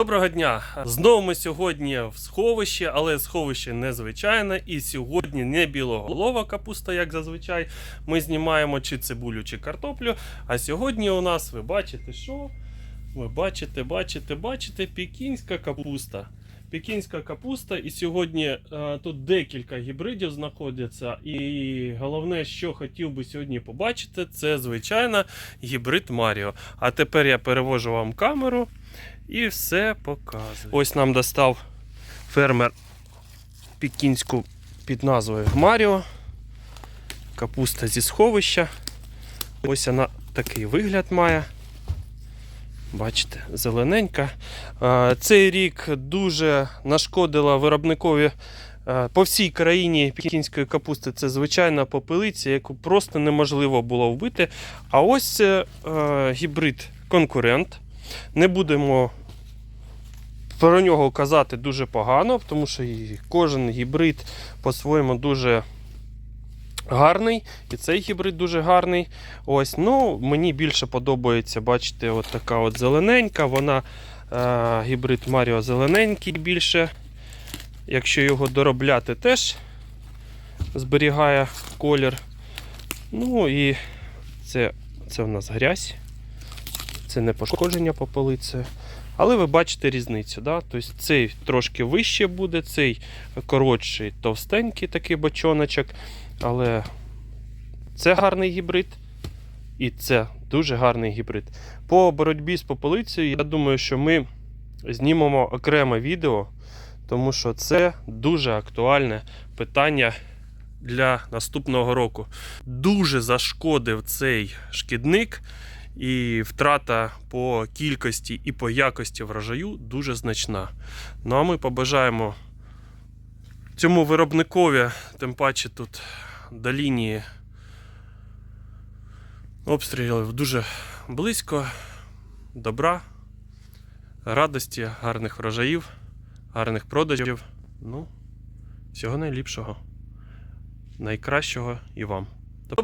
Доброго дня! Знову ми сьогодні в сховищі, але сховище незвичайне. І сьогодні не білоголова капуста, як зазвичай. Ми знімаємо чи цибулю, чи картоплю. А сьогодні у нас ви бачите, що? Ви бачите, бачите, бачите, пекінська капуста. Пекінська капуста, і сьогодні е, тут декілька гібридів знаходяться. І головне, що хотів би сьогодні побачити, це звичайно гібрид Маріо. А тепер я перевожу вам камеру і все показую. Ось нам достав фермер пекінську під назвою Маріо. Капуста зі сховища. Ось вона такий вигляд має. Бачите, зелененька. Цей рік дуже нашкодила виробникові е, по всій країні пекінської капусти. Це звичайна попелиця, яку просто неможливо було вбити. А ось е, е, гібрид конкурент. Не будемо про нього казати дуже погано, тому що кожен гібрид по-своєму дуже гарний. І цей гібрид дуже гарний. Ось, ну, Мені більше подобається, бачите, от така от зелененька. Вона е, гібрид Маріо зелененький більше. Якщо його доробляти, теж зберігає колір. Ну і це, це в нас грязь. Це не пошкодження попелицею. Але ви бачите різницю. Да? Тобто цей трошки вище буде, цей коротший, товстенький такий бочоночок. Але це гарний гібрид. І це дуже гарний гібрид. По боротьбі з попелицею, я думаю, що ми знімемо окреме відео, тому що це дуже актуальне питання для наступного року. Дуже зашкодив цей шкідник. І втрата по кількості і по якості врожаю дуже значна. Ну а ми побажаємо цьому виробникові, тим паче тут до лінії обстрілів дуже близько, добра, радості, гарних врожаїв, гарних продажів. Ну, всього найліпшого, найкращого і вам.